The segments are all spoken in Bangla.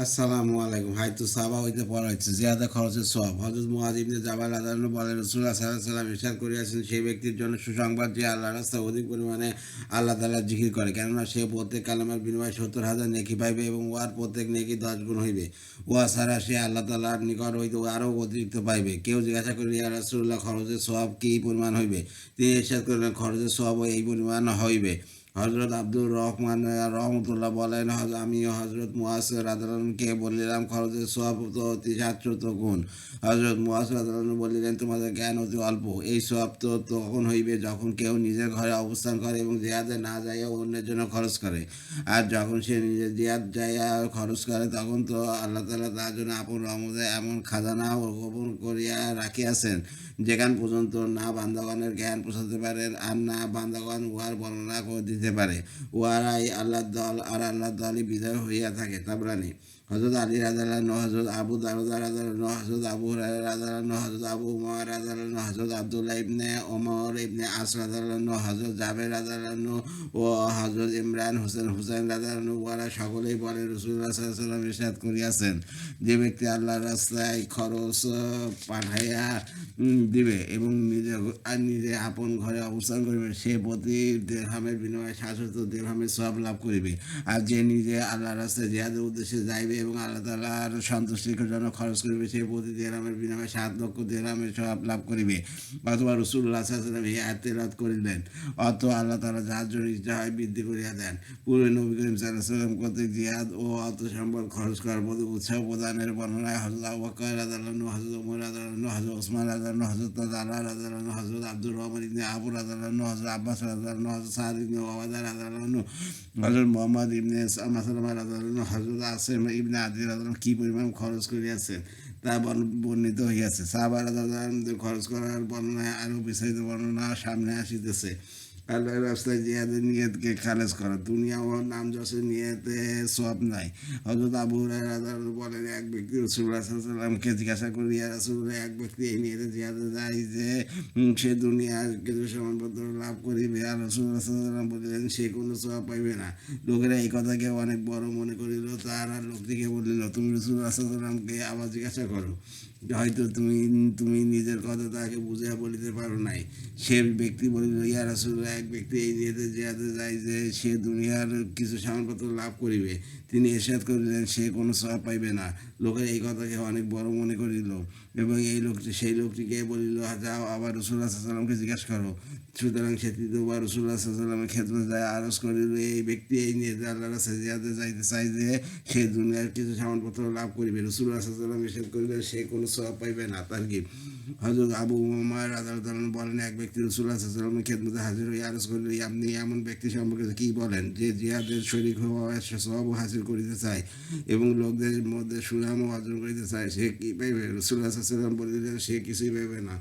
আসসালামু আলাইকুম। হাইতু সাবা হইতে পড়া হচ্ছে। জিয়াদা খরচের সব হজরত মুহাজ ইবনে জাবাল আদালন বলেন রসুল্লাহ সাল্লাহ সাল্লাম ইরশাদ করিয়াছেন, সেই ব্যক্তির জন্য সুসংবাদ যে আল্লাহ রাস্তা অধিক পরিমাণে আল্লাহ তালা জিকির করে। কেননা সে প্রত্যেক কালামের বিনিময়ে সত্তর হাজার নেকি পাইবে এবং উহার প্রত্যেক নেকি দশ গুণ হইবে। উহা ছাড়া সে আল্লাহ তালার নিকট হইতে আরও অতিরিক্ত পাইবে। কেউ জিজ্ঞাসা করি ইয়া রাসুল্লাহ খরচের সব কী পরিমাণ হইবে? তিনি ইরশাদ করলেন, খরচের সব এই পরিমাণ হইবে। হজরত আব্দুর রহমান, রহমতুল্লাহ বলেন আমি হজরত মুয়াস রাদালকে বলিলাম, খরচের সব তো অতি সাতশত গুণ। হজরত মুয়াস রাদালন বলিলেন, তোমাদের জ্ঞান অতি অল্প। এই সব তো তখন হইবে যখন কেউ নিজের ঘরে অবস্থান করে এবং জিয়াদে না যাইয়া অন্যের জন্য খরচ করে। আর যখন সে নিজের জিয়াদ যাইয়া খরচ করে, তখন তো আল্লাহ তালা তার জন্য আপন রহমতে এমন খাজানা গোপন করিয়া রাখিয়াছেন, যেখান পর্যন্ত না বান্দাগণের জ্ঞান পৌঁছাতে পারেন আর না বান্দাগণ উহার বর্ণনা করে দিতে পারে। ওয়ারাই আল্লাহ দল আর আল্লাহ দলই বিজয় হইয়া থাকে তাবরানি হজরত আলী রাজালান হজরত আবু দারুদা রাজালান হজরত আবু রাজালান হজরত আবু উমর রাজালান হজরত আবদুল্লাহ ইবনে ওমর ইবনে আস রাজালান হজরত জাবের রাজালান ও হজরত ইমরান হোসেন হুসেন রাজালান উহারা সকলেই বলে রসুল্লাহ সাল্লাম ইরশাদ করিয়াছেন। যে ব্যক্তি আল্লাহ রাস্তায় খরচ পাঠাইয়া দিবে এবং নিজে নিজে আপন ঘরে অবস্থান করিবে, সে প্রতি দেড়হামের বিনিময়ে শাশ্বত দেড়হামের সব লাভ করিবে। আর যে নিজে আল্লাহ রাস্তায় জিহাদের উদ্দেশ্যে যাইবে এবং আল্লাহ তালার সন্তুষ্টির জন্য খরচ করিবে সে প্রতি দেড়হামের বিনিময়ে সাত লক্ষ দেড়হামের সব লাভ করিবে। অথবা রসুল্লাহ সাল্লাম এই আত্মরাত করিলেন। অত আল্লাহ তালা যার জন্য ইচ্ছা হয় বৃদ্ধি করিয়া দেন। পুরো নবী করিম সাল্লাম কর্তৃক জিহাদ ও অত সম্পদ খরচ করার প্রতি উৎসাহ প্রদানের বর্ণনায় হজরত আবু বকর হজরত ওমর রাদালানু হজরত ওসমান রাদালানু হজরত আল্লাহ রাদালানু হজরত আব্দুর রহমান ইবনে আবু রাদালানু হজরত আব্বাস রাদালানু হজরত সাদ ইবনে ওবাদা রাদালানু হজরত মোহাম্মদ ইবনে মাসালামা রাদালানু হজরত আসেম ইবনে আদি রাদালানু কি পরিমাণ খরচ করিয়াছেন তা বর্ণ- বর্ণিত হইয়াছে। সাহাবারা খরচ করার বর্ণনা আরও বিস্তারিত বর্ণনা সামনে আসিতেছে। আল্লাহর রাস্তায় জিহাদের নিয়তকে খালেজ করা। দুনিয়া ও নাম যশের নিয়তে সব নাই। হজরত আবু বলেন, এক ব্যক্তি রসুল্লাহ সাল্লামকে জিজ্ঞাসা করি রাসূলুল্লাহ, এক ব্যক্তি এই নিয়তে জিহাদে যায় যে সে দুনিয়ার কিছু সমানপত্র লাভ করিবে। আর রসুল্লাহ সাল্লাম বলিলেন, সে কোনো সব পাইবে না। লোকেরা এই কথাকে অনেক বড় মনে করিল, তারা লোকটিকে বলিল, তুমি রসুল্লাহ সাল্লামকে আবার জিজ্ঞাসা করো। হয়তো তুমি তুমি নিজের কথা তাকে বুঝিয়া বলিতে পারো নাই। সে ব্যক্তি বলিল, ইয়া রাসুল্লাহ এক ব্যক্তি এই নিয়েতে যেহেতু যায় যে সে দুনিয়ার কিছু সামানপত্র লাভ করিবে, তিনি এরশাদ করিলেন, সে কোনো সব পাইবে না। লোকের এই কথাকে অনেক বড় মনে করিল। এবং এই লোকটি সেই লোকটিকে বলিল যাও আবার রসুল্লাহ সাল্লামকে জিজ্ঞাসা করো। সুতরাং সে তৃতীয়বার রসুল্লাহ সাল্লামের ক্ষেত্রে যায়, আরজ করিল এই ব্যক্তি এই নিয়ে আল্লাহ সাজিয়াতে যাইতে চাই যে, সে দুনিয়ার কিছু সামানপত্র লাভ করিবে। রসুল্লাহ সাল্লাম এসে করিলে সে কোনো সব পাইবে না তার কি। হজরত আবু উমার আদালত বলেন, এক ব্যক্তি রসুল্লাহ সাল্লামের ক্ষেত্রে হাজির হয়ে আরজ করিল আপনি এমন ব্যক্তি সম্পর্কে কি বলেন যে জিহাদের শরীর হওয়া সব হাসিল করিতে চায় এবং লোকদের মধ্যে সুনামও অর্জন করিতে চায়? সে কি পাইবে? রসুল্লাহ সাল্লাম বলিলেন সে কিছুই ভেবে না।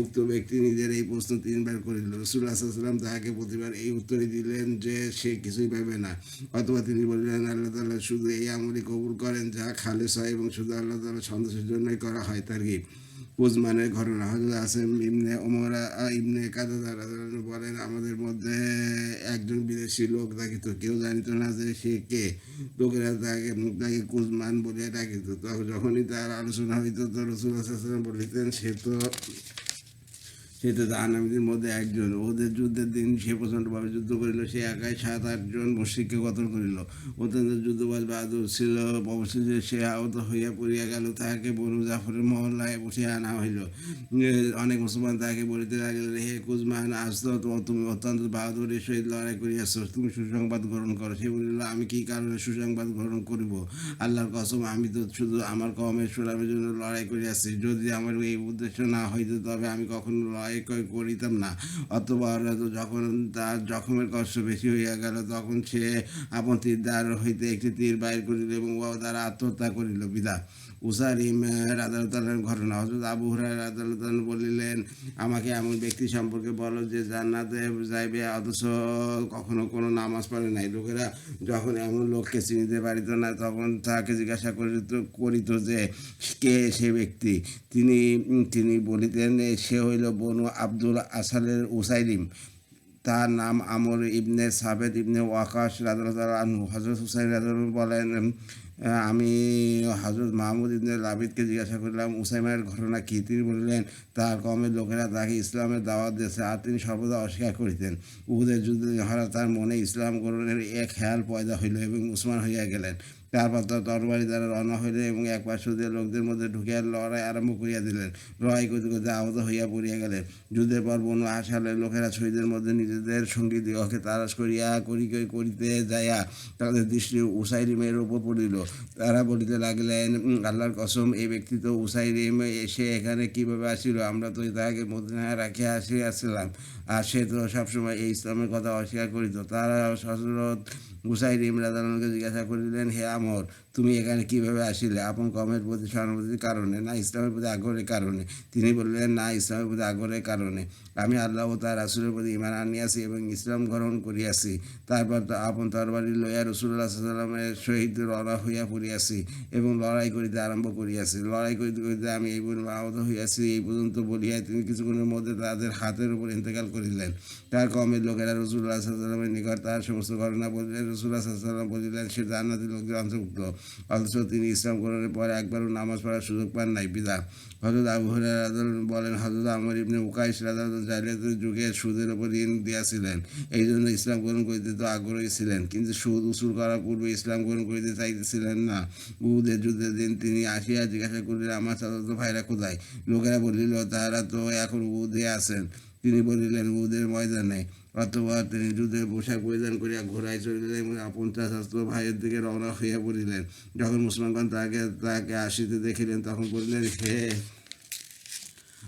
উক্ত ব্যক্তি নিজের এই প্রশ্ন তিনবার করিল রসুল সাল্লাম তাহাকে প্রতিবার এই উত্তরে দিলেন যে, সে কিছুই ভেবে না। অথবা তিনি বলিলেন, আল্লাহ তাল্লাহ শুধু এই আমলি কবুল করেন, যা খালেস হয় এবং শুধু আল্লাহ তাল্লাহ সন্তোষের জন্যই করা হয়, তার কি? উজমানের ঘটনা। হজরত আসেম ইবনে ওমরা ইবনে কাদাদার বলেন, আমাদের মধ্যে একজন বিদেশি লোক ডাকিত কেউ জানিত না যে সে কে? লোকেরা তাকে তাকে কুজমান বলিয়া ডাকিত তখন যখনই তার আলোচনা হইত। তো রসুল বলিতেন সে তো সে তো জাহান্নামীদের মধ্যে একজন। ওদের যুদ্ধের দিন সে প্রচণ্ডভাবে যুদ্ধ করিল, সে একাই সাত আটজন মুশরিককে কতল করিল। অত্যন্ত যুদ্ধবাজ বাহাদুর ছিল, অবশেষে সে আহত হইয়া পড়িয়া গেল। তাহাকে বনু জাফরের মহল্লায় বসিয়া আনা হইল। অনেক মুসলমান তাহাকে বলিতে লাগিল হে কুজমান, আজ তুমি অত্যন্ত বাহাদুরের সহিত লড়াই করিয়াছ, তুমি সুসংবাদ গ্রহণ করো। সে বলিল, আমি কি কারণে সুসংবাদ গ্রহণ করিব? আল্লাহর কসম, আমি তো শুধু আমার কমের সুনামের জন্য লড়াই করিয়াছি। যদি আমার এই উদ্দেশ্য না হইতো, তবে আমি কখনো লড়াই করিতাম না। অথবা যখন তার জখমের কষ্ট বেশি হইয়া গেল, তখন সে আপন তীর দ্বার হইতে একটি তীর বাইর করিল এবং দ্বারা আত্মহত্যা করিল। বিদা উসারিম রাদালতালের ঘটনা। হজরত আবু হুরায় রাদালতাল বলিলেন, আমাকে এমন ব্যক্তি সম্পর্কে বলো যে জান্নাতে যাইবে, অথচ কখনো কোনো নামাজ পড়ে নাই। লোকেরা যখন এমন লোককে চিনিতে পারিত না, তখন তাকে জিজ্ঞাসা করিত করিত যে, কে সে ব্যক্তি? তিনি তিনি বলিতেন, সে হইল বনু আব্দুল আসালের উসাইলিম তার নাম আমর ইবনে সাবেদ ইবনে ওয়াকাশ রাজু হজরত হুসাইন রাজু বলেন আমি হজরত মাহমুদ ইবনে লাবিদকে জিজ্ঞাসা করলাম, উসাইমার ঘটনা কী? তিনি বললেন, তার কমের লোকেরা তাকে ইসলামের দাওয়াত দিয়েছে আর তিনি সর্বদা অস্বীকার করিতেন। উহুদের যুদ্ধে হঠাৎ তার মনে ইসলাম গ্রহণের এক খেয়াল পয়দা হইল এবং উসমান হইয়া গেলেন। তারপর তার তরবারি দ্বারা রওনা হইলেন এবং এক পার্শ্ব দিয়ে লোকদের মধ্যে ঢুকিয়া লড়াই আরম্ভ করিয়া দিলেন। লড়াই করতে করতে আহত হইয়া পড়িয়া গেলেন। যুদ্ধের পর বনু আসালের লোকেরা শহীদের মধ্যে নিজেদের সঙ্গী দিগকে তারাস করিয়া করি করি করিতে যাইয়া তাদের দৃষ্টি উসাইরিমের উপর পড়িল। তারা বলিতে লাগলেন, আল্লাহর কসম, এই ব্যক্তি তো উসাইরিম এসে এখানে কীভাবে আসিল? আমরা তো তাহাকে মদিনায় রাখিয়া আসিয়াছিলাম আর সে তো সবসময় এই ইসলামের কথা অস্বীকার করিত। তারা সশরৎ উসাইরিম রাজানকে জিজ্ঞাসা করিলেন, হে আমর তুমি এখানে কীভাবে আসিলে? আপন কমের প্রতি সহানুভূতির কারণে না ইসলামের প্রতি আগ্রহের কারণে? তিনি বললেন, না, ইসলামের প্রতি আগ্রহের কারণে। আমি আল্লাহ ও তার রাসুলের প্রতি ইমান আনিয়াছি এবং ইসলাম গ্রহণ করিয়াছি। তারপর আপন তরবারি লইয়া রসুল্লাহ সাল্লামের সহিত রওনা হইয়া পড়িয়াছি এবং লড়াই করিতে আরম্ভ করিয়াছি। লড়াই করিতে করিতে আমি এই পর্যন্ত আহত হইয়াছি। এই পর্যন্ত বলিয়া তিনি কিছুক্ষণের মধ্যে তাদের হাতের উপর ইন্তেকাল করিলেন। তার কমের লোকেরা রসুল্লাহ সাল্লামের নিকট তার সমস্ত ঘটনা বলিলেন। রসুল্লাহ সাল্লাম বলিলেন, সে জান্নাতি লোকদের অন্তর্ভুক্ত। অথচ তিনি ইসলাম গ্রহণের পরে একবারও নামাজ পড়ার সুযোগ পান নাই বিদা হজরত আবু হুরায়রা বলেন হজরত আমর ইবনে উকাইশ জাহিলিয়াতের যুগে সুদের উপর ঋণ দিয়াছিলেন এই জন্য ইসলাম গ্রহণ করিতে তো আগ্রহী ছিলেন, কিন্তু সুদ উসুল করার পূর্বে ইসলাম গ্রহণ করিতে চাইতেছিলেন না। উহুদের যুদ্ধের দিন তিনি আসিয়া জিজ্ঞাসা করলেন, আমার চাচাতো ভাইরা কোথায়? লোকেরা বলিল তারা তো এখন উহুদে আছেন। তিনি বলিলেন, উহুদের ময়দানে অথবা তিনি যুদ্ধের পোশাক পরিধান করিয়া ঘোড়ায় চলিলেন এবং আপন চাচাতো ভাইয়ের দিকে রওনা হইয়া পড়িলেন। যখন মুসলমানগণ তাকে তাকে আসিতে দেখিলেন, তখন বলিলেন, হে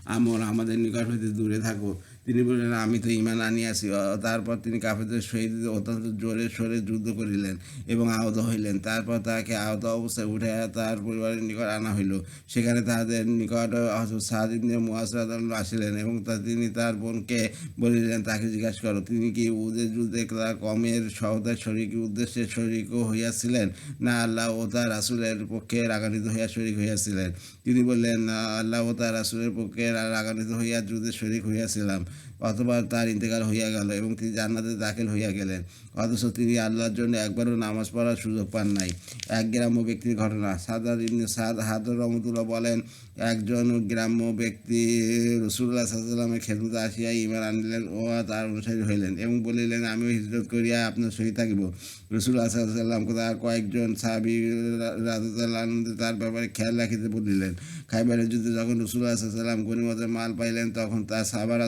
আমর, আমাদের নিকট হইতে দূরে থাকো। তিনি বললেন আমি তো ইমান আনিয়াছি তারপর তিনি কাফেরদের সহিত অত্যন্ত জোরে সোরে যুদ্ধ করিলেন এবং আহত হইলেন। তারপর তাকে আহত অবস্থায় উঠে তার পরিবারের নিকট আনা হইল। সেখানে তাহাদের নিকট হযরত সাদ ইবনে মুআজ রাদিয়াল্লাহু আসিলেন এবং তা তিনি তার বোনকে বলিলেন তাকে জিজ্ঞাসা করো তিনি কি উদের যুদ্ধে তার কমের সহদার শরিক উদ্দেশ্যে শরিকও হইয়াছিলেন না আল্লাহ ও তার রাসুলের পক্ষে রাগান্বিত হইয়া শরিক হইয়াছিলেন? তিনি বললেন "না, আল্লাহ ও তার রাসুলের পক্ষে রাগান্বিত হইয়া যুদ্ধে শরিক হইয়াছিলাম। অথবা তার ইন্তেকাল হইয়া গেল এবং তিনি জান্নাতে দাখিল হইয়া গেলেন। অথচ তিনি আল্লাহর জন্য একবারও নামাজ পড়ার সুযোগ পান নাই। এক গ্রাম্য ব্যক্তির ঘটনা। সাদার ইবনে সাদ হাদর রহমতুল্লাহ বলেন, একজন গ্রাম্য ব্যক্তি রসুল্লাহ সাল্লামের খেদমতে আসিয়া ইমান আনিলেন ও তার অনুসারী হইলেন এবং বলিলেন, আমিও হিজরত করিয়া আপনার সহিত থাকিব। রসুল্লাহ সাল্লাম তার কয়েকজন সাহাবি রাজুল্লাহ তার ব্যাপারে খেয়াল রাখিতে বলিলেন। খাইবারের যুদ্ধে যখন রসুল্লাহ সাল্লাম গণিমতের মাল পাইলেন, তখন তার সাহাবার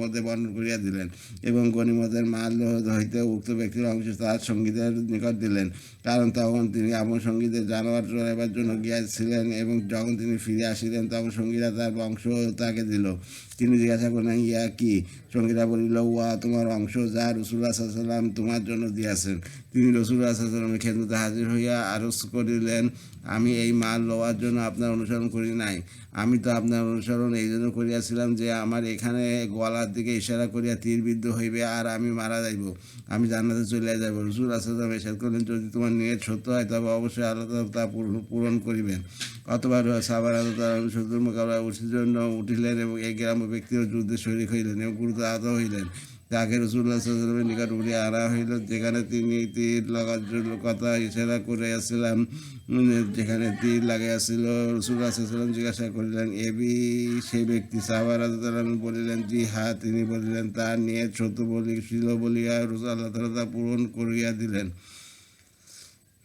মধ্যে বর্ণন করিয়া দিলেন এবং গণিমতের মাল হইতে উক্ত ব্যক্তির অংশ তার সঙ্গীদের নিকট দিলেন। কারণ তখন তিনি আপন সঙ্গীদের জানোয়ার চড়াইবার জন্য গিয়াছিলেন এবং যখন তিনি ফিরে আসিলেন, তখন সঙ্গীরা তার বংশ তাকে দিল। তিনি জিজ্ঞাসা করলেন, ইয়া কি? সঙ্গীরা বলিল, ওয়া, তোমার অংশ যা রসুল্লাহ সাল্লাম তোমার জন্য দিয়াছেন। তিনি রসুল্লাহ সাল্লামের খেদমতে হাজির হইয়া আরজ করিলেন, আমি এই মাল লওয়ার জন্য আপনার অনুসরণ করি নাই। আমি তো আপনার অনুসরণ এই জন্য করিয়াছিলাম যে আমার এখানে গলার দিকে ইশারা করিয়া তীরবিদ্ধ হইবে আর আমি মারা যাইব, আমি জান্নাতে চলে যাব রসুল আসাদাম এসাদ করলেন যদি তোমার নিয়ত সত্য হয়, তবে অবশ্যই আল্লাহ তা পূরণ করিবেন। অথবা সাবার আল্লাহ শত্রুর উঠির জন্য উঠিলেন এবং এই গ্রাম্য ব্যক্তিও যুদ্ধে শরীর হইলেন এবং গুরুত্ব আহত হইলেন। তাকে রসুল্লাহ সাল্লামের নিকট উঠিয়ে আনা হইল, যেখানে তিনি তীর লাগার কথা ইশারা করে আসছিলাম যেখানে তীর লাগাইয়াছিল রসুল্লাহ সাল্লাম জিজ্ঞাসা করিলেন এবি সেই ব্যক্তি? সাহাবার বলিলেন, জি হা। তিনি বলিলেন, তার নিয়ে ছোট বলি, ছিল বলিয়া রসুল আল্লাহ তালা তা পূরণ করিয়া দিলেন।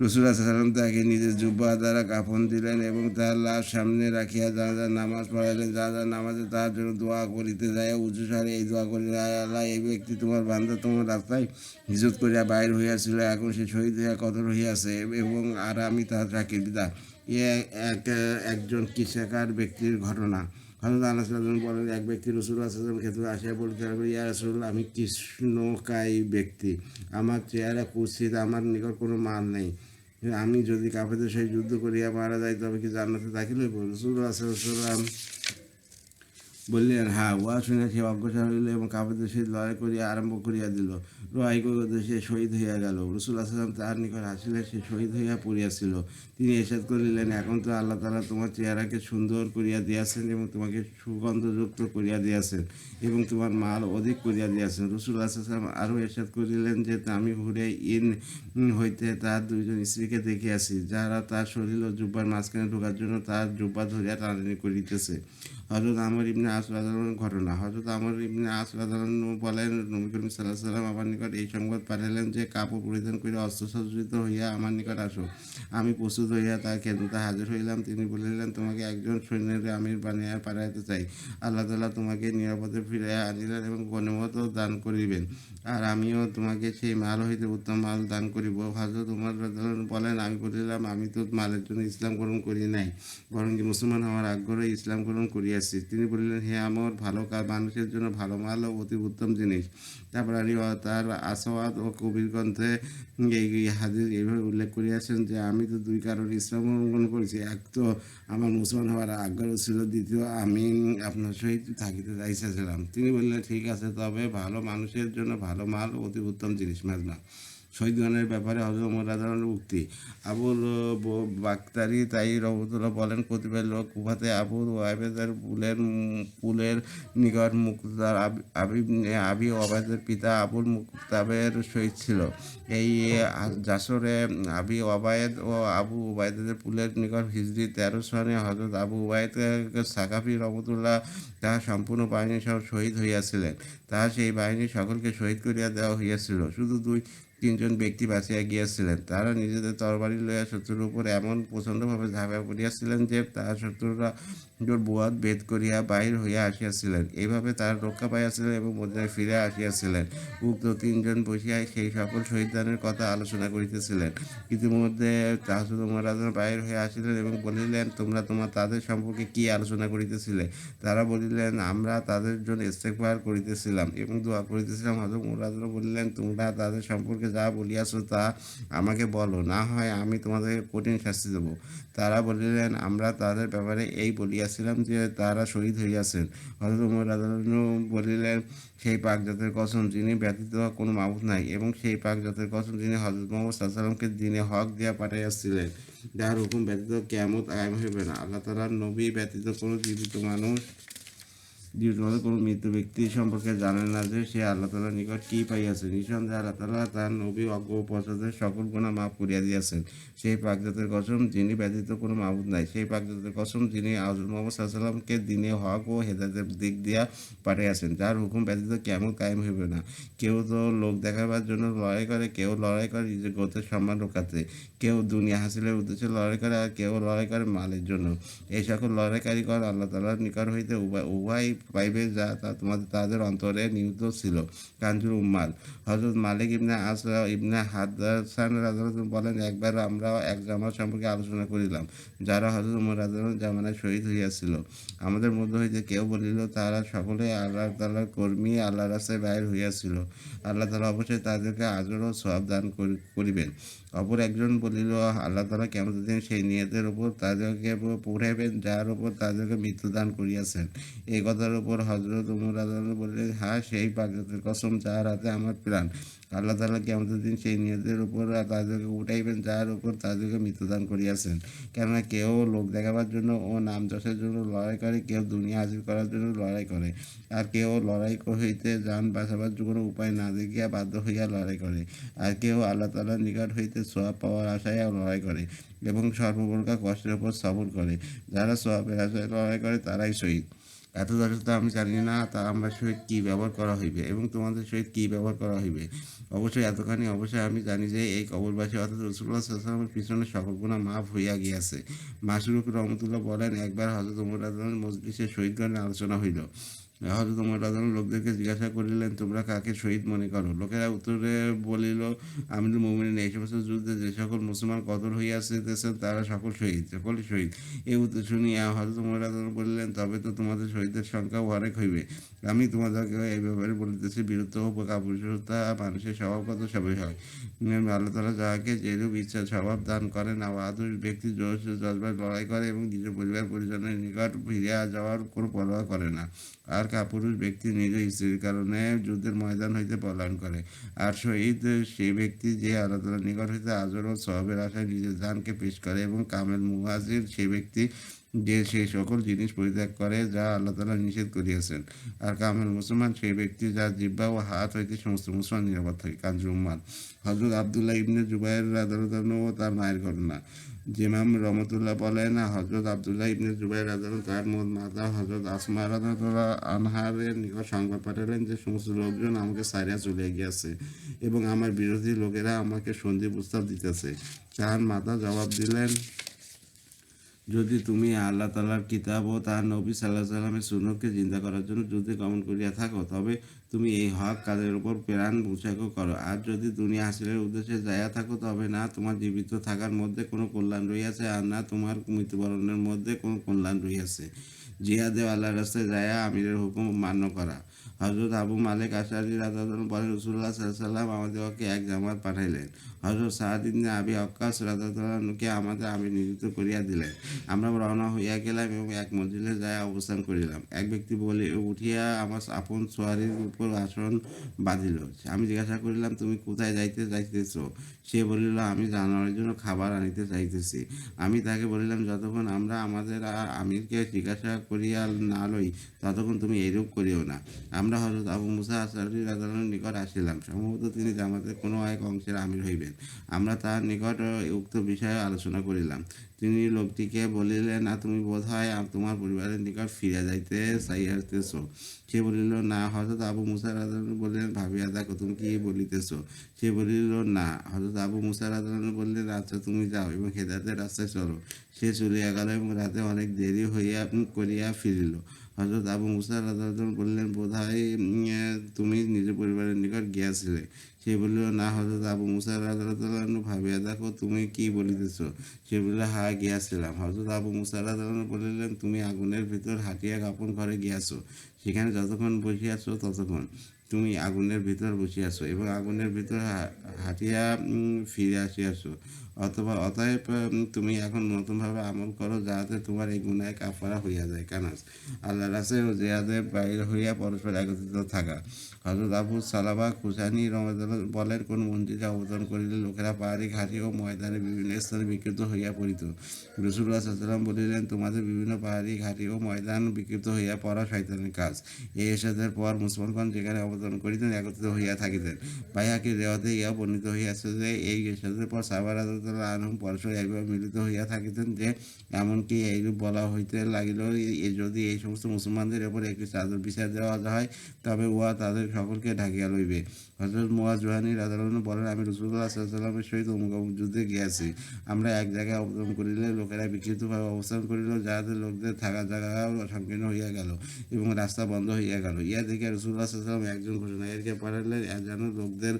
রসুল্লাহ সাল্লাম তাকে নিজের জুব্বা দ্বারা কাফন দিলেন এবং তার লাশ সামনে রাখিয়া যা যা নামাজ পড়াইলেন, যা যা নামাজে তার জন্য দোয়া করিতে যায় উঁচু সারে এই দোয়া করি আল্লাহ, এই ব্যক্তি তোমার বান্ধব তোমার রাস্তায় হিজত করিয়া বাইর হইয়াছিল, এখন সে শহীদ হইয়া কতল হইয়াছে এবং আর আমি তাহার রাখি বিদা। এ এক, একজন কৃষকার ব্যক্তির ঘটনা। হজরত আনাস রাদিয়াল্লাহু বলেন, এক ব্যক্তি রসুল সাল্লাম ক্ষেত্রে আসিয়া বলতে ইয়া রসুল আমি কৃষ্ণকায় ব্যক্তি। আমার চেহারা কুৎসিত, আমার নিকট কোনো মান নেই। আমি যদি কাফেদের সেই যুদ্ধ করিয়া মারা যাই তবে কি জান্নাতে দাখিল হইব? রসুল্লাহ সাল্লাম বললেন হ্যাঁ উহা সে অগ্রসর হইল এবং কাপড়দের সহিত লড়াই করিয়া আরম্ভ করিয়া দিল। করতে সে শহীদ হইয়া গেল। রসুল আসলাম তাহার নিকট আসিলে সে শহীদ হইয়া পড়িয়াছিল। তিনি এসাদ করিলেন, এখন তো আল্লাহ তালা তোমার চেহারাকে সুন্দর করিয়া দিয়াছেন এবং তোমাকে সুগন্ধযুক্ত করিয়া দিয়াছেন এবং তোমার মাল অধিক করিয়া দিয়াছেন। রসুল আসলাম আরও এসাদ করিলেন যে আমি হুরে ইন হইতে তার দুইজন স্ত্রীকে দেখিয়াছি, যারা তার শরীর ও জুব্বার মাঝখানে ঢোকার জন্য তার জুব্বা ধরিয়া টানাটানি করিতেছে। হজরত আমর ইবনে আসলাদান ঘটনা। হজরত আমর ইবনে আসলাদান বলেন, নবী করিম সাল্লাহ সাল্লাম আমার নিকট এই সংবাদ পাঠালেন যে, কাপড় পরিধান করিয়া অস্ত্রসজ্জিত হইয়া আমার নিকট আসো। আমি প্রস্তুত হইয়া তার কেন্দ্রতে হাজির হইলাম। তিনি বলিলেন, তোমাকে একজন সৈন্যের আমির বানিয়া পাঠাইতে চাই। আল্লাহ তালা তোমাকে নিরাপদে ফিরাইয়া আনিলেন এবং গণমত দান করিবেন। আর আমিও তোমাকে সেই মাল হইতে উত্তম মাল দান করিব। হজরত উমর বলেন, আমি বলিলাম, আমি তো মালের জন্য ইসলাম গ্রহণ করি নাই। বরং কি মুসলমান হওয়ার আগ্রহে ইসলাম গ্রহণ করিয়াছি তিনি বললেন, হে আমার ভালো কাজ, মানুষের জন্য ভালো মাল ও অতি উত্তম জিনিস। তারপর আমি তার আসাওয়াদ ও কবির গ্রন্থে এই এইভাবে উল্লেখ করিয়াছেন যে, আমি তো দুই কারণে ইসলাম গ্রহণ করেছি। এক তো আমার মুসলমান হওয়ার আগ্রহ ছিল, দ্বিতীয় আমি আপনার সহিত থাকিতে চাইছিলাম তিনি বললেন, ঠিক আছে, তবে ভালো মানুষের জন্য ভালো মাল অতি উত্তম জিনিস মাজনা শহীদগণের ব্যাপারে হজরত রাজার উক্তি। আবুল বাক্তারি তাই রহমতুল্লাহ বলেন, কতিপয় লোক কুফাতে আবুল ওয়াইবেদের পুলের পুলের নিকট মুক্তার আবি- আবি ওবায়দের পিতা আবুল মুক্তাবের শহীদ ছিল। এই জাসরে আবি ওবায়দ ও আবু ওবায়দের পুলের নিকট হিজরি তেরো সনে হজরত আবু ওবায়দ সাকাফি রহমতুল্লাহ তাহার সম্পূর্ণ বাহিনী সহ শহীদ হইয়াছিলেন। তাহা সেই বাহিনী সকলকে শহীদ করিয়া দেওয়া হইয়াছিল। শুধু দুই তিনজন ব্যক্তি বাঁচিয়া গিয়াছিলেন। তারা নিজেদের তরবারি লইয়া শত্রুর উপর এমন প্রচণ্ডভাবে ঝাঁপিয়া পড়িয়াছিলেন যে তাহার শত্রুরা বুয়াদ ভেদ করিয়া বাহির হইয়া আসিয়াছিলেন। এইভাবে তারা রক্ষা পাইয়াছিলেন এবং মদিনায় ফিরে আসিয়াছিলেন। উক্ত তিনজন বসিয়া সেই সকল শহীদদানের কথা আলোচনা করিতেছিলেন। ইতিমধ্যে তাহসুদ মহারাজ বাহির হয়ে আসিলেন এবং বলিলেন, তোমরা তোমার তাদের সম্পর্কে কি আলোচনা করিতেছিলে? তারা বলিলেন, আমরা তাদের জন্য ইস্তেকবার করিতেছিলাম এবং দোয়া করিতেছিলাম। হজরত মুরাদ বলিলেন, তোমরা তাদের সম্পর্কে যা বলিয়াছ তা আমাকে বলো। না হয় আমি তোমাদের কঠিন শাস্তি দেবো। তারা বলিলেন, আমরা তাদের ব্যাপারে এই বলিয়াছিলাম যে তারা শহীদ হইয়াছেন। হজরত উমর রাজন বলিলেন, সেই পাক জাতের কসম যিনি ব্যতীত কোনো মাবুদ নাই। এবং সেই পাক জাতের কসম যিনি হজরত মোহাম্মদ সাল্লামকে দিনে হক দিয়া পাঠাইয়াছিলেন, যার হুকুম ব্যতীত কেমত আয়াম হইবে না। আল্লাহ তালার নবী ব্যতীত কোনো জীবিত মানুষ জীবিতভাবে কোনো মৃত ব্যক্তি সম্পর্কে জানে না যে সে আল্লাহ তালার নিকট কী পাইয়াছে। নিঃসন্দেহে আল্লাহ তালা তার নবী অজ্ঞ পশ্চাতের সকল গুণা মাফ করিয়া দিয়াছেন। সেই পাকজাতের কসম যিনি ব্যতীত কোনো মাবুদ নাই। সেই পাকজাতের কসম যিনি আজর মোহাম্মদ দিনে হক ও হেদায়তের দিক দিয়া পাঠিয়েছেন যার হুকুম ব্যতীত কেমন কায়েম হইবে না। কেউ তো লোক দেখাবার জন্য লড়াই করে, কেউ লড়াই করে নিজের গোত্রের সম্মান রক্ষাতে কেউ দুনিয়া হাসিলের উদ্দেশ্যে লড়াই করে আর কেউ লড়াই করে মালের জন্য। এই সকল লড়াইকারী কর আল্লাহ তালার নিকট হইতে উভয় উভয় পাইবে যা তা তোমাদের, তাদের অন্তরে নিহিত ছিল। কাঞ্জুর উম্মাল হজরত মালিক ইবনে আসরা ইবনে হাদাসান রাজন বলেন, একবার আমরা এক জামাত সম্পর্কে আলোচনা করিলাম। যারা হজরত উমর রাজন জামানায় শহীদ হইয়াছিল, আমাদের মধ্যে হইতে কেউ বলিল, তারা সকলে আল্লাহ তালার কর্মী আল্লাহ রাস্তায় বাইর হইয়াছিল। আল্লাহ তালা অবশ্যই তাদেরকে আজরও সব দান করি- করিবেন। অপর একজন বলিল, আল্লাহ তালা কেমন দিন সেই নিয়তের উপর তাদেরকে পড়াইবেন, যার উপর তাদেরকে মৃত্যুদান করিয়াছেন? এই কথার উপর হজরত উমর আদালত বললেন হ্যাঁ সেই পাকের কসম, যার হাতে আমার প্রাণ। আল্লাহ তালা কেমন দিন সেই নিয়তের উপর তাদেরকে উঠাইবেন, যার উপর তাদেরকে মৃত্যুদান করিয়াছেন। কেননা কেউ লোক দেখাবার জন্য ও নাম যশের জন্য লড়াই করে, কেউ দুনিয়া হাজির করার জন্য লড়াই করে। আর কেউ লড়াই হইতে যান বাঁচাবার কোনো উপায় না দেখিয়া বাধ্য হইয়া লড়াই করে। আর কেউ আল্লাহ তালার নিকট হইতে সোয়াব পাওয়ার আশায় লড়াই করে এবং সর্বপ্রকার কষ্টের উপর সবর করে। যারা সোয়াবের আশায় লড়াই করে, তারাই শহীদ। এত দর্শকতা আমি জানি না তা আমার সহিত কী ব্যবহার করা হইবে এবং তোমাদের সহিত কী ব্যবহার করা হইবে? অবশ্যই এতখানি, অবশ্যই আমি জানি যে এই কবরবাসী অর্থাৎ রসুল্লাহ পিছনে সকল গুণা মাফ হইয়া গিয়াছে। মাসরুক রহমতুল্লাহ বলেন, একবার হজরত উমর মজলিসের মজলিসে শহীদগণের আলোচনা হইল। হজরত ওমর রাদিয়াল্লাহু লোকদেরকে জিজ্ঞাসা করিলেন তোমরা কাকে শহীদ মনে করো? লোকেরা উত্তরে বলিল আমিরুল মুমিনিন এই সমস্ত যুদ্ধে যে সকল মুসলমান কদর হইয়াছিতেছেন তারা সকল শহীদ, সকলই শহীদ। এই উত্তর শুনিয়া হজরত ওমর রাদিয়াল্লাহু বলিলেন, তবে তো তোমাদের শহীদের সংখ্যাও অনেক হইবে। আমি তোমাদেরকে এই ব্যাপারে বলিতেছি বীরত্ব ও কাপুরুষতা মানুষের স্বভাবগত সবই হয়। আল্লাহ তালা যাহাকে যেরূপ ইচ্ছা স্বভাব দান করেন আদর্শ ব্যক্তি জোশ জজবার লড়াই করে এবং নিজের পরিবার পরিজনের নিকট ফিরিয়া যাওয়ার কোনো পরোয়া করে না। আর কাপুরুষ ব্যক্তি নিজ স্ত্রীর কারণে যুদ্ধের ময়দান হইতে পলায়ন করে। আর শহীদ সেই ব্যক্তি যে তালার নিকট হইতে আজর ও সহবের আশায় নিজের ধানকে পেশ করে এবং কামেল মুহাজির সেই ব্যক্তি যে সেই সকল জিনিস পরিত্যাগ করে যা আল্লাহ তালা নিষেধ করিয়াছেন। আর কামেল মুসলমান সেই ব্যক্তি যার জিব্বা ও হাত হইতে সমস্ত মুসলমান নিরাপদ থাকে কাঞ্জুম্মান হজরত আবদুল্লাহ ইবনে জুবাইর রাদারদান ও তার মায়ের ঘটনা। জিমাম রহমতুল্লাহ বলেন হজরত আবদুল্লাহ ইবনে জুবাইর রাদারন তার মোদ মাতা হজরত আসমা রাদাতুল্লাহ আনহারের নিকট সংবাদ পাঠালেন যে সমস্ত লোকজন আমাকে সারিয়া চলে গিয়েছে এবং আমার বিরোধী লোকেরা আমাকে সন্ধি প্রস্তাব দিতেছে। তাহার মাতা জবাব দিলেন যদি তুমি আল্লাহ তালার কিতাব ও তার নবী সাল্লাহ সাল্লামের সুনকে চিন্তা করার জন্য যুদ্ধে গমন করিয়া থাকো, তবে তুমি এই হক কাজের উপর প্রাণ উৎসাহ করো। আর যদি দুনিয়া হাসিলের উদ্দেশ্যে যাইয়া থাকো, তবে না তোমার জীবিত থাকার মধ্যে কোনো কল্যাণ রইয়াছে আর না তোমার মৃত্যুবরণের মধ্যে কোনো কল্যাণ রইয়াছে জিহাদে আল্লাহ রাস্তায় যায়া আমিরের হুকুম মান্য করা। হজরত আবু মালিক আশারি পরে রসুল্লাহ সাল্লাম আমাদেরকে এক জামাত পাঠাইলেন। হজরত সাহাদিন আবি অক্কাস রাজাকে আমাদের আমি নিযুক্ত করিয়া দিলেন। আমরা রওনা হইয়া গেলাম এবং এক মঞ্জিলে যায় অবস্থান করিলাম। এক ব্যক্তি বলে, উঠিয়া আমার আপন সোয়ারির উপর আসন বাঁধিল। আমি জিজ্ঞাসা করিলাম, তুমি কোথায় যাইতে যাইতেছ সে বলিল, আমি জানোয়ারের জন্য খাবার আনিতে চাইতেছি। আমি তাকে বলিলাম, যতক্ষণ আমরা আমাদের আমিরকে জিজ্ঞাসা করিয়া না লই, ততক্ষণ তুমি এইরূপ করিও না। আমরা হজরত আবু মুসা আসারি রাজানের নিকট আসিলাম। সম্ভবত তিনি জামাতের কোনো এক অংশের আমির হইবেন আমরা তার নিকট উক্ত বিষয়ে আলোচনা করিলাম। তিনি লোকটিকে বলিলেন, না, তুমি বোধ হয় তোমার পরিবারের নিকট ফিরে যাইতে চাইয়াতেছ সে বলিল, না হজরত আবু মুসা রাজন বললেন, ভাবিয়া দেখো, তুমি কি বলিতেছ? সে বলিল, না। হজরত আবু মুসা রাজন বললেন আচ্ছা তুমি যাও এবং হেদাতের রাস্তায় চলো। সে চলিয়া গেল এবং রাতে অনেক দেরি হইয়া করিয়া ফিরিল। হজরত আবু মুসা রাজন বললেন বোধ তুমি নিজের পরিবারের নিকট গিয়াছিলে। সে বলিল, না হজরত আবু মুসা রাজু ভাবিয়া দেখো তুমি কি বলিতেছ? সে বলল হ্যাঁ গিয়াছিলাম। হজরত আবু মুসা রাজু বলিলেন, তুমি আগুনের ভিতর হাঁটিয়া কাপন ঘরে গিয়াছো। সেখানে যতক্ষণ বসিয়াছো, ততক্ষণ তুমি আগুনের ভিতর বসিয়াছো এবং আগুনের ভিতর হা- হাঁটিয়া ফিরে আসিয়াছো। অথবা অতএব তুমি এখন নতুনভাবে আমল করো যাহাতে তোমার এই গুণায় কাফারা হইয়া যায়, কানাস। আল্লাহ রাসে ও জেহাদের বাইরে হইয়া পরস্পর একত্রিত থাকা। হজরত আবু সালাবা খুসানি রমাদান বলেন, কোন মন্দিরে অবতরণ করিলে লোকেরা পাহাড়ি, ঘাটি ও ময়দানে বিভিন্ন স্থানে বিকৃত হইয়া পড়িত। রসুল্লাহ সাল্লাম বলিলেন, তোমাদের বিভিন্ন পাহাড়ি, ঘাটি ও ময়দান বিকৃত হইয়া পড়া শয়তানের কাজ। এই এসাদের পর মুসলমানগণ যেখানে অবতরণ করিতেন, একত্রিত হইয়া থাকিতেন। বাইহাকি রেওয়াতে ইয়া বর্ণিত হইয়াছে যে, এই এসাদের পর সাবার আনহম পরস্পর একবার মিলিত হইয়া থাকিতেন যে, এমনকি এইরূপ বলা হইতে লাগিল যদি এই সমস্ত মুসলমানদের উপর একটি চাদর বিচার দেওয়া হয়, তবে উহা তাদের সকলকে ঢাকিয়া লইবে। হজরত মোয়া জোহানি রাজালন বলেন, আমি রসুল্লাহ সাল্লামের সহিত অমুক যুদ্ধে গিয়াছি। আমরা এক জায়গায় অবতরণ করিলে লোকেরা বিক্ষিপ্তভাবে অবস্থান করিল, যাহাতে লোকদের থাকার জায়গা সংকীর্ণ হইয়া গেল এবং রাস্তা বন্ধ হইয়া গেল। ইয়া দেখে রসুল্লাহ সাল্লাম একজন ঘোষণা এরকে পাঠালেন যেন লোকদের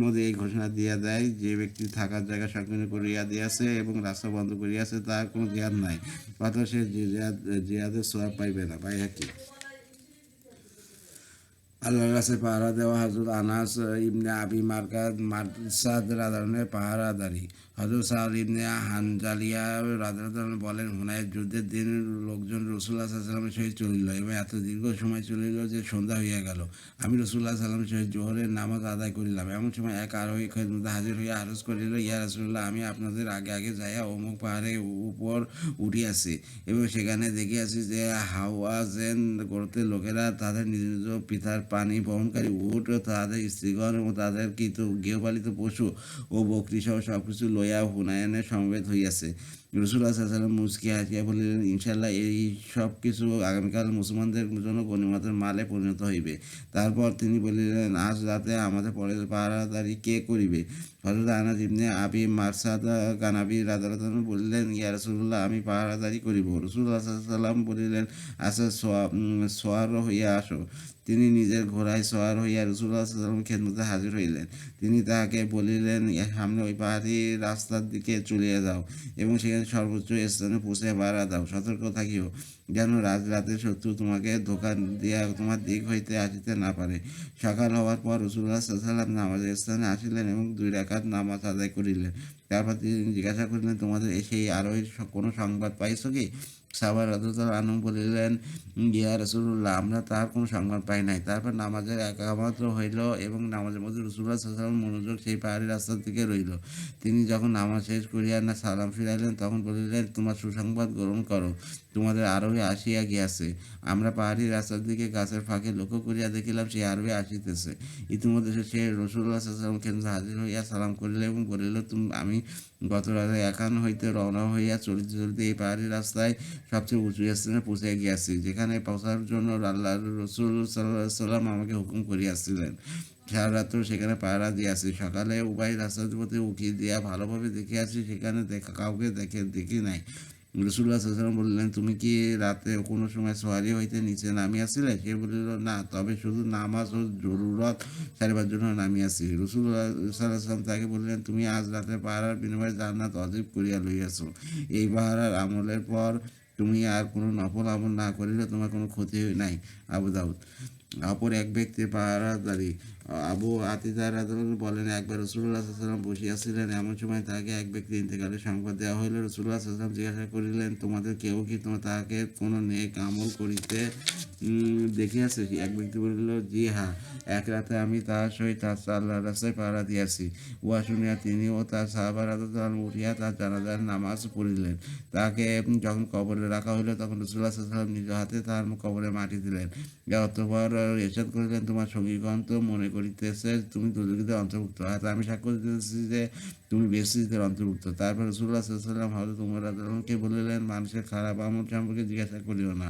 মধ্যে এই ঘোষণা দিয়া দেয়, যে ব্যক্তি থাকার জায়গা সংকীর্ণ করিয়া দিয়াছে এবং রাস্তা বন্ধ করিয়াছে, তার কোনো জিয়াদ নাই। অথবা সে জিয়াদ জিয়াদের সোয়াব পাইবে না। পাই কি? আল্লাহর কাছে পাহারা দেওয়া হজরত আনাস ইবনে আবি মার্কাদ মারসাদ রাধারণের পাহারাদারি হজরত সাল ইবনে হানজালিয়া রাধারণ বলেন হুনায়ের যুদ্ধের দিন লোকজন রসুল্লাহ সাল্লামের সহিত চলিল এবং এত দীর্ঘ সময় চলিল যে সন্ধ্যা হইয়া গেল। আমি রসুল্লাহ সাল্লামের সহিত জোহরের নামাজ আদায় করিলাম। এমন সময় এক আরোহী খেদমতে হাজির হইয়া আরজ করিল, ইয়া রসুল্লাহ আমি আপনাদের আগে আগে যাইয়া অমুক পাহাড়ে উপর উঠিয়াছি এবং সেখানে দেখিয়াছি যে হাওয়াজেন করতে লোকেরা তাদের নিজ নিজ পিতার পানি বহনকারী ও তাদের স্ত্রীগণ এবং তাদের কৃত গৃহপালিত পশু ও বকরি সহ সব কিছু লইয়া হুনায়নে সমবেত হইয়াছে। রসুল্লাহ সাল্লাম মুসকি হাসিয়া বলিলেন ইনশাল্লাহ এই সব কিছু আগামীকাল মুসলমানদের জন্য গণিমতের মালে পরিণত হইবে। তারপর তিনি বলিলেন আজ রাতে আমাদের পরে পাহারাদারি কে করিবে? হজরত আনাজ ইবনে আবি মারসাদ গানাবি রাদারাত বললেন ইয়া রসুল্লাহ আমি পাহারাদারি করিব। রসুল্লাহ সাল্লাম বলিলেন আসা উম, সোয়ার হইয়া আসো। তিনি নিজের ঘোড়ায় সোয়ার হইয়া রসুল্লাহ সাল্লাম খেদমতে হাজির হইলেন। তিনি তাহাকে বলিলেন সামনে ওই পাহাড়ি রাস্তার দিকে চলিয়া যাও এবং সেখানে সর্বোচ্চ স্থানে পৌঁছে বাড়া দাও। সতর্ক থাকিও, যেন রাজ রাতে শত্রু তোমাকে ধোকা দিয়া তোমার দিক হইতে আসিতে না পারে। সকাল হওয়ার পর রসুল্লাহ সাল্লাম নামাজের স্থানে আসিলেন এবং দুই রাকাত নামাজ আদায় করিলেন। তারপর তিনি জিজ্ঞাসা করিলেন, তোমাদের সেই আরোহীর কোনো সংবাদ পাইছো কি? সাবার রাদুতাল আনু বলিলেন ইয়া রসুল্লাহ আমরা তার কোনো সংবাদ পাই নাই। তারপর নামাজের একামাত্র হইল এবং নামাজের মধ্যে রসুল্লাহ মনোযোগ সেই পাহাড়ি রাস্তার দিকে রইল। তিনি যখন নামাজ শেষ করিয়া না সালাম ফিরাইলেন, তখন বলিলেন, তোমার সুসংবাদ গ্রহণ করো। তোমাদের আরোহী আসিয়া গিয়াছে। আমরা পাহাড়ি রাস্তার দিকে গাছের ফাঁকে লক্ষ্য করিয়া দেখিলাম সে আরোহী আসিতেছে। ইতিমধ্যে সে রসুল্লাহ সাল্লাম কেন্দ্র হাজির হইয়া সালাম করিল এবং বলিল, তুমি, আমি গত রাতে একান হইতে রওনা হইয়া চলিতে চলিতে এই পাহাড়ি রাস্তায় সবচেয়ে উঁচু স্থানে পৌঁছে গিয়াছি, যেখানে পৌঁছার জন্য আল্লাহ রসুল সাল্লাহ সাল্লাম আমাকে হুকুম করিয়াছিলেন। সারা রাত্র সেখানে পাহারা দিয়াছি। সকালে উভয় রাস্তার প্রতি উকি দিয়া ভালোভাবে দেখিয়াছি, সেখানে দেখা, কাউকে দেখে, দেখি নাই। রসুল্লাহ সাল্লাম বললেন, তুমি কি রাতে কোনো সময় সোয়ারি হইতে নিচে নামিয়াছিলে সে বলিল, না, তবে শুধু নামাজ ও জরুরত সারিবার জন্য নামিয়াছি রসুল্লাহ সাল্লাম তাকে বললেন, তুমি আজ রাতে পাহারার বিনিময়ে জান্নাত অজীব করিয়া লইয়াছো। এই পাহারার আমলের পর তুমি আর কোনো নফল আমল না করিলে তোমার কোনো ক্ষতি নাই। আবু দাউদ, অপর এক ব্যক্তি পাহারাদারি আবু আতিদার বলেন, একবার রসুল্লাহ সাল্লাম বসিয়াছিলেন, এমন সময় তাকে এক ব্যক্তি ইন্তেকালের সংবাদ দেওয়া হইল। রসুল্লাহ সাল্লাম জিজ্ঞাসা করিলেন, তোমাদের কেউ কি তোমার তাহাকে কোনো নেক আমল করিতে দেখিয়াছে? এক ব্যক্তি বলিল, জি হ্যাঁ এক রাতে আমি তাহার সহিত তার আল্লাহ রাস্তায় পাহারা দিয়াছি। উহা শুনিয়া তিনি ও তার সাহাবার উঠিয়া তার জানাজার নামাজ পড়িলেন। তাকে যখন কবরে রাখা হইল, তখন রসুল্লাহ সাল্লাম নিজ হাতে তার কবরে মাটি দিলেন। অতঃপর এরশাদ করিলেন, তোমার সঙ্গীগণ তো মনে করিতেছে, তুমি দুর্যোগীদের অন্তর্ভুক্ত। আর আমি সাক্ষ্য দিতেছি যে তুমি বেসিদের অন্তর্ভুক্ত। তারপর রসুল্লাহ সাল্লাম হজরত উমর আদালকে বলিলেন, মানুষের খারাপ আমল সম্পর্কে জিজ্ঞাসা করিও না।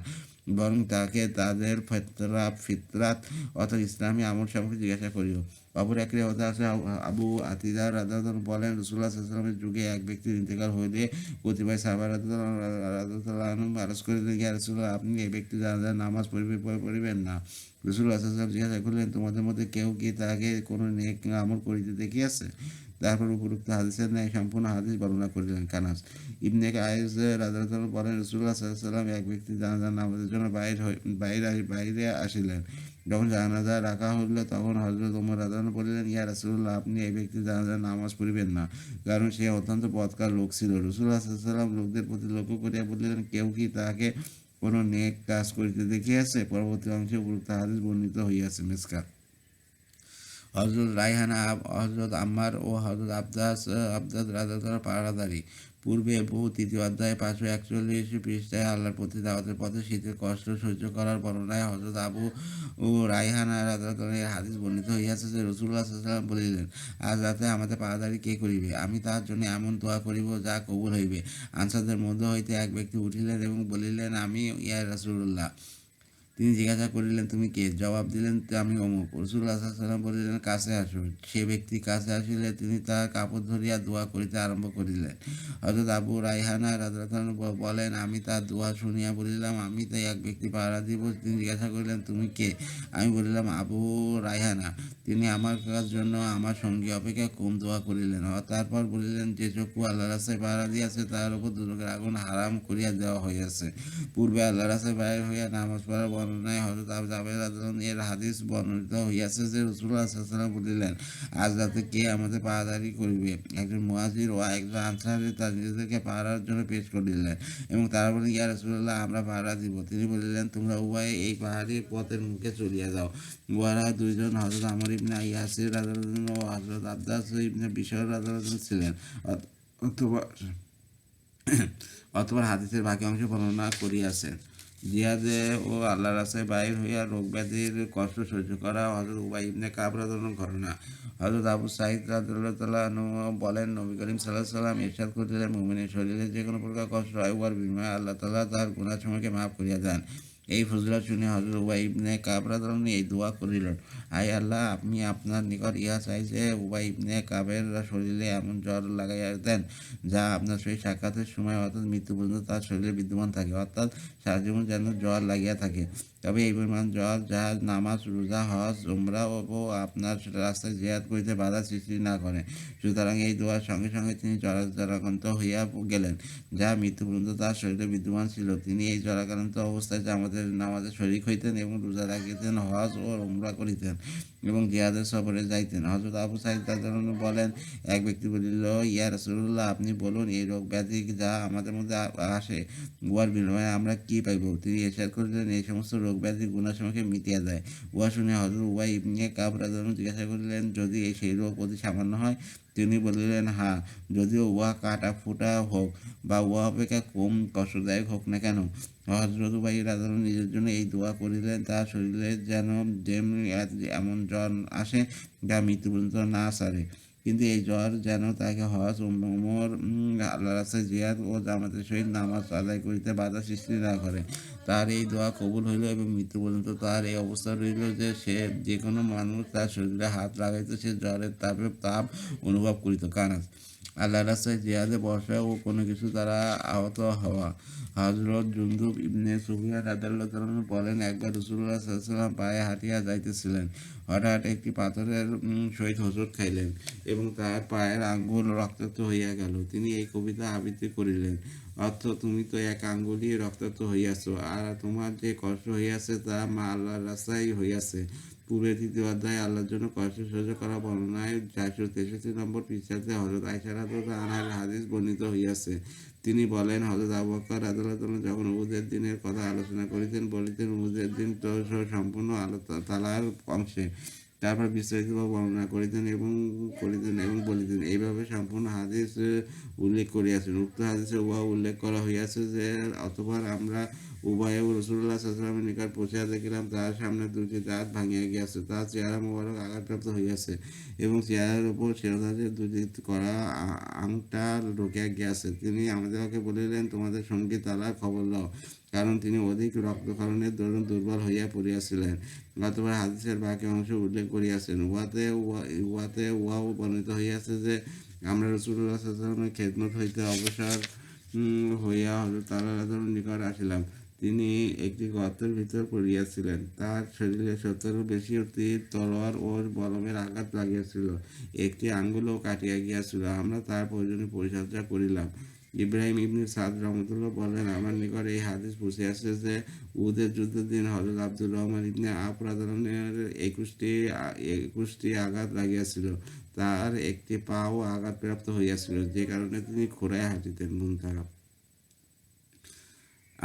বরং তাকে তাদের ফেতরা, ফিতরাত অর্থাৎ ইসলামী আমল সম্পর্কে জিজ্ঞাসা করিও। অপর এক রেওয়াতে আছে, আবু- আতিদার রাদাতন বলেন রসুল্লাহ ইসলামের যুগে এক ব্যক্তির ইন্তেকাল হইলে কতিপয় সাহাবার আরজ করিলেন ইয়া রসুল্লাহ আপনি এই ব্যক্তি যারা নামাজ পড়িবে পড়িবেন না। রসুল্লাহ জিজ্ঞাসা করলেন, তোমাদের মধ্যে কেউ কি তাকে কোনো নেক আমল করিতে দেখিয়াছে? তারপর উপরোক্ত হাদিসের ন্যায় সম্পূর্ণ হাদিস বর্ণনা করিলেন কানাস। ইবনে আয়েস রাজাতন বলেন রসুল্লাহ সাল্লাম এক ব্যক্তি জানাজার নামাজের জন্য বাইর বাইরে বাইরে আসিলেন। যখন জানাজা রাখা হইল, তখন হজরত ওমর রাজান বলিলেন, ইয়া রাসুল্লাহ আপনি এই ব্যক্তি জানাজার নামাজ পড়িবেন না, কারণ সে অত্যন্ত পথকার লোক ছিল। রসুল্লাহ সাল্লাম লোকদের প্রতি লক্ষ্য করিয়া বলিলেন, কেউ কি তাহাকে কোনো নেক কাজ করিতে দেখিয়াছে? পরবর্তী অংশে উপরোক্ত হাদিস বর্ণিত হইয়াছে, মিসকাত। হজরত রায়হানা হজরত আম্মার ও হজরত আবদাস আবদাস রাজাদার পাহারাদারি। পূর্বে বহু তৃতীয় অধ্যায়ে পাঁচশো একচল্লিশ পৃষ্ঠায় আল্লাহর প্রতি দাওয়াতের পথে শীতের কষ্ট সহ্য করার বর্ণনায় হজরত আবু ও রায়হানা রাজাদারের হাদিস বর্ণিত হইয়াছে যে রসুল্লাহ সাল্লাম বলিলেন, আজ রাতে আমাদের পাহারাদারি কে করিবে? আমি তাহার জন্য এমন দোয়া করিব যা কবুল হইবে। আনসারদের মধ্য হইতে এক ব্যক্তি উঠিলেন এবং বলিলেন, আমি ইয়া রাসুল্লাহ তিনি জিজ্ঞাসা করিলেন, তুমি কে? জবাব দিলেন, "তো আমি অমুক। সাল্লাম বলিলেন, কাছে আসো। সে ব্যক্তি কাছে আসিলে তিনি তার কাপড় ধরিয়া দোয়া করিতে আরম্ভ করিলেন। হজরত আবু রায়হানা রাজান বলেন, আমি তার দোয়া শুনিয়া বলিলাম, আমি তাই এক ব্যক্তি পাহারা দিব। তিনি জিজ্ঞাসা করিলেন, তুমি কে? আমি বলিলাম, আবু রায়হানা। তিনি আমার কাজ জন্য আমার সঙ্গী অপেক্ষা কম দোয়া করিলেন। তারপর বলিলেন, যে চক্ষু আল্লাহ রাস্তায় পাহারা দিয়াছে তার উপর দুর্গের আগুন হারাম করিয়া দেওয়া হইয়াছে। পূর্বে আল্লাহ রাস্তায় বাইরে হইয়া নামাজ পড়ার বর্ণনায় হজরত আবু জাবের এর হাদিস বর্ণিত হইয়াছে যে রসুল্লাহ বলিলেন, আজ রাতে কে আমাদের পাহারাদারি করিবে? একজন মুহাজির ও একজন আনসারি তার নিজেদেরকে পাহারার জন্য পেশ করিলেন এবং তারা বলেন ইয়া রসুল্লাহ আমরা পাহারা দিব। তিনি বলিলেন, তোমরা উভয়ে এই পাহাড়ি পথের মুখে চলিয়া যাও। উহারা দুইজন হজরত আমর ইবনে ইয়াসির রাদিয়াল্লাহু ও হজরত আব্দাস ইবনে বিশর রাদিয়াল্লাহু ছিলেন। অথবা অথবা হাদিসের বাকি অংশ বর্ণনা করিয়াছেন। জিয়াদে ও আল্লাহ রাস্তায় বাইর হইয়া রোগ ব্যাধির কষ্ট সহ্য করা হজরত উবাই ইবনে কাবরাদনের ঘটনা। হজরত আবু সাহিদ আনহু বলেন, নবী করিম সাল্লাহ সাল্লাম ইরশাদ করিলেন মুমিনের শরীরে যে কোনো প্রকার কষ্ট হয়, উহার বিনিময়ে আল্লাহ তালা তার গুনাহ সময়কে মাফ করিয়া দেন। এই ফজলা শুনে হজরত উবাই ইবনে কাবরা এই দোয়া করিলেন। আই আল্লাহ, আপনি আপনার নিকট ইহা চাই যে উবাই ইবনে কাবের শরীরে এমন জ্বর লাগাইয়া দেন, যা আপনার সেই সাক্ষাতের সময় অর্থাৎ মৃত্যু পর্যন্ত তার শরীরে বিদ্যমান থাকে, অর্থাৎ সারা জীবন যেন জ্বর লাগিয়া থাকে। তবে এই পরিমাণ জ্বর যাহা নামাজ, রোজা, হজ, উমরা ও আপনার রাস্তায় জিয়াদ করিতে বাধা সৃষ্টি না করে। সুতরাং এই দোয়ার সঙ্গে সঙ্গে তিনি জরাজরাক্রান্ত হইয়া গেলেন, যা মৃত্যু পর্যন্ত তার শরীরে বিদ্যমান ছিল। তিনি এই জরাক্রান্ত অবস্থায় আমাদের নামাজের শরিক হইতেন এবং রোজা রাখিতেন, হজ ও উমরা করিতেন এবং জিহাদের সফরে যাইতেন। হজরত আবু সাইদ বলেন, এক ব্যক্তি বলিল, ইয়া রসুল্লাহ আপনি বলুন, এই রোগ ব্যাধি যা আমাদের মধ্যে আসে উহার বিনিময়ে আমরা কি পাইব? তিনি এসার করিলেন, এই সমস্ত রোগ ব্যাধি গুণাসময়কে মিটিয়া দেয় উহা শুনে হজরত উবাই ইবনে কাব রাদিয়াল্লাহু জিজ্ঞাসা করিলেন, যদি এই সেই রোগ অতি সামান্য হয়? তিনি বলিলেন হ্যাঁ যদিও উহা কাটা ফুটা হোক বা উহা অপেক্ষা কম কষ্টদায়ক হোক না কেন? হজরত উবাই রাজন নিজের জন্য এই দোয়া করিলেন তার শরীরে যেন যেমনি এমন জ্বর আসে, যা মৃত্যু পর্যন্ত না সারে। কিন্তু এই জ্বর যেন তাকে হজ উমর উম, আল্লাহ রাস্তায় জিয়াদ ও জামাতের সহিত নামাজ আদায় করিতে বাধা সৃষ্টি না করে। তার এই দোয়া কবুল হইল এবং মৃত্যু পর্যন্ত তার এই অবস্থা রইল যে সে যে কোনো মানুষ তার শরীরে হাত লাগাইতে সে জ্বরের তাপে তাপ অনুভব করিত। কানাস আল্লাহ রাস্তায় জিয়াদে বর্ষা ও কোনো কিছু দ্বারা আহত হওয়া। হজরত জুন্দুব ইবনে সুফিয়া রাদাল্লাহ বলেন, একবার রসুল্লাহ সাল্লাম পায়ে হাঁটিয়া যাইতেছিলেন। হঠাৎ একটি পাথরের সহিত হোঁচট খাইলেন এবং তার পায়ের আঙ্গুল রক্তাক্ত হইয়া গেল। তিনি এই কবিতা আবৃত্তি করিলেন অর্থ তুমি তো এক আঙ্গুলই রক্তাক্ত হইয়াছ, আর তোমার যে কষ্ট হইয়াছে তা মা আল্লাহর রাস্তায় হইয়াছে। পূর্বে তৃতীয় অধ্যায় আল্লাহর জন্য কষ্ট সহ্য করা বর্ণনায় চারশো তেষট্টি নম্বর পৃষ্ঠাতে হজরত আয়সারাত আনার হাদিস বর্ণিত হইয়াছে। তিনি বলেন হজরত আবু রাদিয়াল্লাহু যখন উহুদের দিনের কথা আলোচনা করিতেন, বলিতেন, উহুদের দিন তো সম্পূর্ণ আলো তালার অংশে। তারপর বিস্তারিতভাবে বর্ণনা করিতেন এবং করিতেন এবং বলিতেন। এইভাবে সম্পূর্ণ হাদিস উল্লেখ করিয়াছেন। উক্ত হাদিসে উহা উল্লেখ করা হইয়াছে যে, অতঃপর আমরা উভয়ে রসুল্লাহ সাল্লামের নিকট পৌঁছিয়া দেখিলাম তার সামনে দুটি দাঁত ভাঙিয়া গিয়াছে। তার চেহারা মোবারক আঘাতপ্রাপ্ত হইয়াছে এবং চেহারার উপর শিরোধারে দুটি করা আংটা ঢুকিয়া গিয়াছে। তিনি আমাদেরকে বলিলেন, তোমাদের সঙ্গী তারা খবর লও। কারণ তিনি অধিক রক্তক্ষরণের দরুন দুর্বল হইয়া পড়িয়াছিলেন। গতবার হাদিসের বাকি অংশ উল্লেখ করিয়াছেন। উহাতে উহা- উহাতে উহাও বর্ণিত হইয়াছে যে, আমরা রসুল্লাহ সাল্লামের খেদমত হইতে অবসর হইয়া হজরত তালার নিকট আসিলাম। তিনি একটি গর্তের ভিতর পড়িয়াছিলেন। তার শরীরে সত্তরের বেশি তীর তলোয়ার ও বলমের আঘাত লাগিয়াছিল। একটি আঙ্গুলও কাটিয়া গিয়াছিল। আমরা তার প্রয়োজনীয় পরিচর্যা করিলাম। ইব্রাহিম ইবনে সাদ রহমতুল্লাহ বলেন, আমার নিকট এই হাদিস পুষিয়াছে যে উদের যুদ্ধের দিন হজরত আব্দুর রহমান ইবনে আপ্রাদনের একুশটি একুশটি আঘাত লাগিয়াছিল। তার একটি পাও আঘাতপ্রাপ্ত হইয়াছিল। যে কারণে তিনি খোরায় হাঁটিতেন মুনতাহা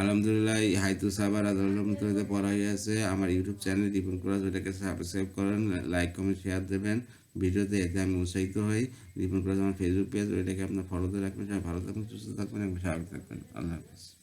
আলহামদুলিল্লাহ এই হাইতু সাবার আদালতে পড়া হয়েছে আমার ইউটিউব চ্যানেল রিপন করা ওইটাকে সাবস্ক্রাইব করেন লাইক কমেন্ট শেয়ার দেবেন। ভিডিওতে এতে আমি উৎসাহিত হই। রিপন করা আমার ফেসবুক পেজ ওইটাকে আপনার ফলোতে রাখবেন। সবাই ভালো থাকবেন, সুস্থ থাকবেন এবং স্বাভাবিক থাকবেন। আল্লাহ হাফিজ।